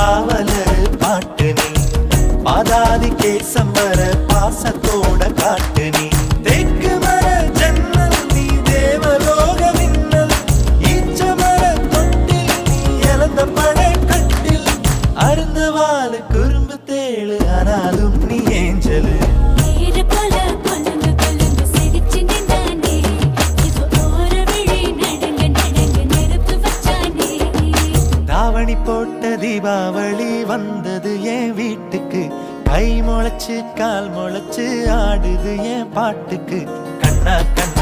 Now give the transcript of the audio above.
பாவலர் பாட்டு நீ. பாதாதி கேசம்பர பாசத்தோட காட்டு நீ. தெற்கு மர ஜன்னல் நீ தேவலோக மின்னல். இச்ச மர தொட்டில் நீ இழந்த பழக்கட்டில் அருந்தவாலு குறும்பு தேழு ஆனாலும் தாவணி போட்ட தீபாவளி வந்தது என் வீட்டுக்கு. கை முளைச்சு கால் முளைச்சு ஆடுது என் பாட்டுக்கு. கண்ணா கண்ணா.